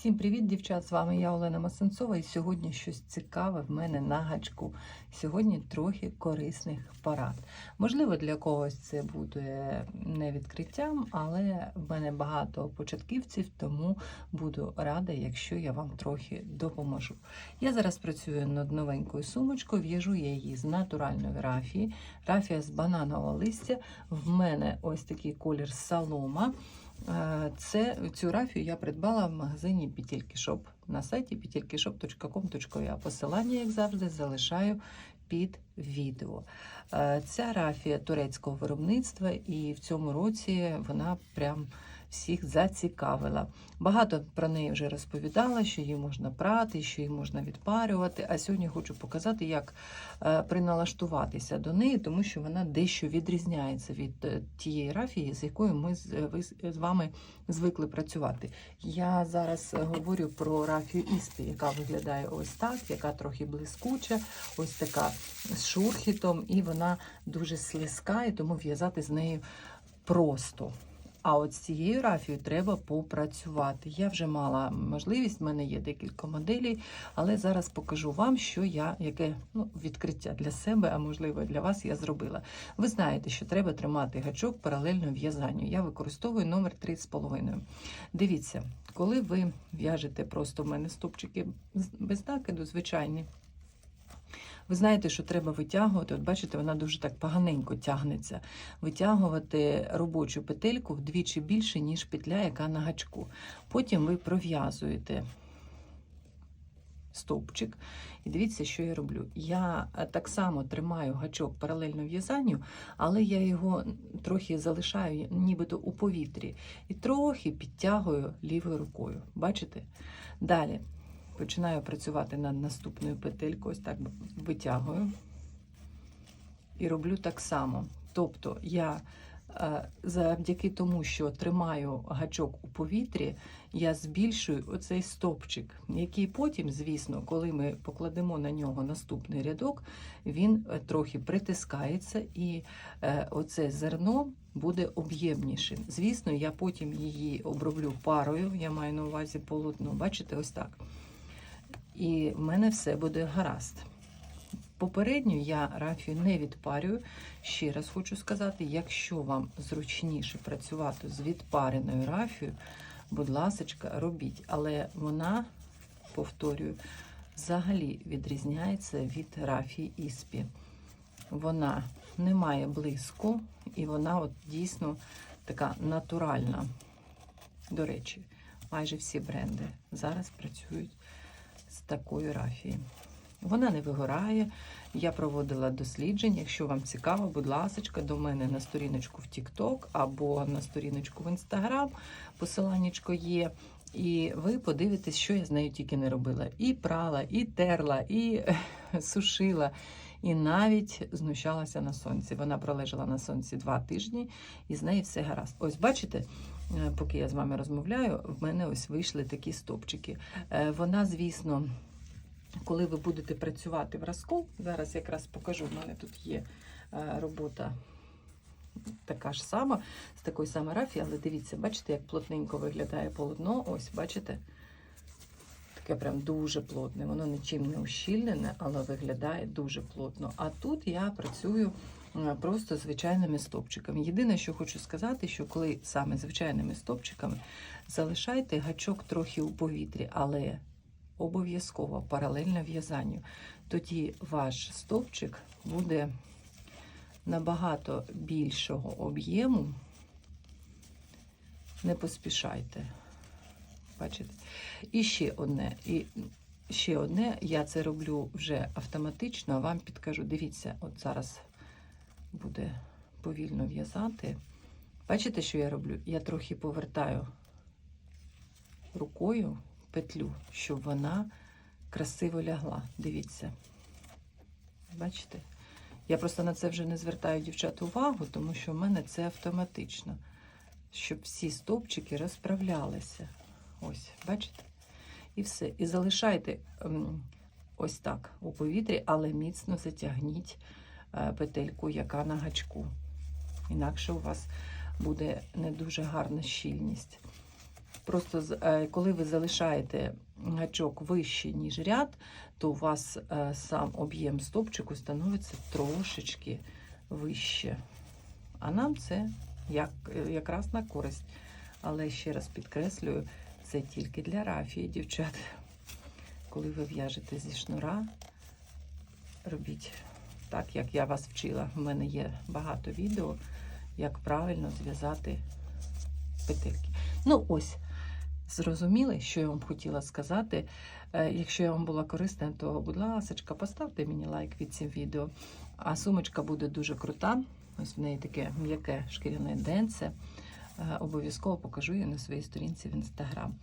Всім привіт, дівчат! З вами я Олена Масенцова, і сьогодні щось цікаве в мене на гачку. Сьогодні трохи корисних порад. Можливо, для когось це буде не відкриттям, але в мене багато початківців, тому буду рада, якщо я вам трохи допоможу. Я зараз працюю над новенькою сумочкою, в'яжу я її з натуральної рафії. Рафія з бананового листя. В мене ось такий колір салома. Це цю рафію я придбала в магазині Петелькішоп на сайті petelkishop.com.ua. Посилання, як завжди, залишаю під відео. Ця рафія турецького виробництва, і в цьому році вона прям всіх зацікавила. Багато про неї вже розповідала, що її можна прати, що її можна відпарювати. А сьогодні хочу показати, як е, приналаштуватися до неї, тому що вона дещо відрізняється від е, тієї рафії, з якою ми з, е, вами звикли працювати. Я зараз говорю про рафію Іспі, яка виглядає ось так, яка трохи блискуча, ось така з шурхітом, і вона дуже слизька, і тому в'язати з нею просто. А от з цією рафією треба попрацювати. Я вже мала можливість, в мене є декілька моделей, але зараз покажу вам, що я, яке ну, відкриття для себе, а можливо для вас я зробила. Ви знаєте, що треба тримати гачок паралельно в'язанню. Я використовую номер 3,5. Дивіться, коли ви в'яжете просто в мене стопчики без накиду, звичайні. Ви знаєте, що треба витягувати. От бачите, вона дуже так поганенько тягнеться. Витягувати робочу петельку вдвічі більше, ніж петля, яка на гачку. Потім ви пров'язуєте стовпчик. І дивіться, що я роблю. Я е, так само тримаю гачок паралельно в'язанню, але я його трохи залишаю нібито у повітрі і трохи підтягую лівою рукою. Бачите? Далі починаю працювати над наступною петелькою, ось так витягую і роблю так само. Тобто я е, завдяки тому, що тримаю гачок у повітрі, я збільшую оцей стопчик, який потім, звісно, коли ми покладемо на нього наступний рядок, він е, трохи притискається і е, оце зерно буде об'ємнішим. Звісно, я потім її оброблю парою, я маю на увазі полотно. Бачите, ось так. І в мене все буде гаразд. Попередньо я рафію не відпарюю. Ще раз хочу сказати, якщо вам зручніше працювати з відпареною рафією, будь ласка, робіть. Але вона, повторюю, взагалі відрізняється від рафії Іспі. Вона не має блиску, і вона от дійсно така натуральна. До речі, майже всі бренди зараз працюють з такою рафією. Вона не вигорає. Я проводила дослідження. Якщо вам цікаво, будь ласка, до мене на сторіночку в TikTok або на сторіночку в Instagram. Посиланнячко є. І ви подивитесь, що я з нею тільки не робила. І прала, і терла, і сушила, і навіть знущалася на сонці. Вона пролежала на сонці два тижні, і з нею все гаразд. Ось бачите, поки я з вами розмовляю, в мене ось вийшли такі стопчики. Е, Вона, звісно, коли ви будете працювати в розкол, зараз якраз покажу, в мене тут є е, робота. Така ж сама, з такої самої рафії, але дивіться, бачите, як плотненько виглядає полотно. Ось, бачите? Таке прям дуже плотне. Воно нічим не ущільнене, але виглядає дуже плотно. А тут я працюю е, просто звичайними стопчиками. Єдине, що хочу сказати, що коли саме звичайними стопчиками залишайте гачок трохи у повітрі, але обов'язково паралельно в'язанню. Тоді ваш стовпчик буде набагато більшого об'єму. Не поспішайте. Бачите? І ще одне. І ще одне, я це роблю вже автоматично, а вам підкажу. Дивіться, от зараз буде повільно в'язати. Бачите, що я роблю? Я трохи повертаю рукою петлю, щоб вона красиво лягла. Дивіться. Бачите? Я просто на це вже не звертаю дівчат увагу, тому що в мене це автоматично. Щоб всі стовпчики розправлялися. Ось, бачите? І все. І залишайте ем, ось так у повітрі, але міцно затягніть петельку, яка на гачку. Інакше у вас буде не дуже гарна щільність. Просто е, коли ви залишаєте гачок вище, ніж ряд, то у вас е, сам об'єм стопчику становиться трошечки вище. А нам це як, е, якраз на користь. Але ще раз підкреслюю, це тільки для рафії, дівчат. Коли ви в'яжете зі шнура, робіть так, як я вас вчила. У мене є багато відео, як правильно зв'язати петельки. Ну, ось, зрозуміли, що я вам хотіла сказати. Е, Якщо я вам була корисна, то, будь ласка, поставте мені лайк від цим відео. А сумочка буде дуже крута. Ось в неї таке м'яке шкіряне денце. Е, Обов'язково покажу її на своїй сторінці в інстаграм.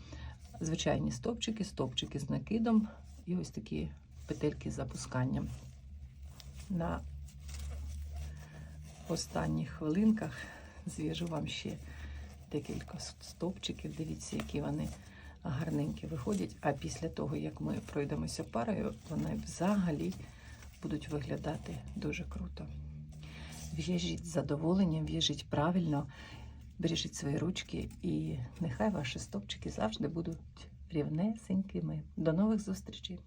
Звичайні стопчики, стопчики з накидом і ось такі петельки з запусканням. На останніх хвилинках зв'яжу вам ще декілька стовпчиків. Дивіться, які вони гарненькі виходять. А після того, як ми пройдемося парою, вони взагалі будуть виглядати дуже круто. В'яжіть з задоволенням, в'яжіть правильно, бережіть свої ручки, і нехай ваші стовпчики завжди будуть рівнесенькими. До нових зустрічей!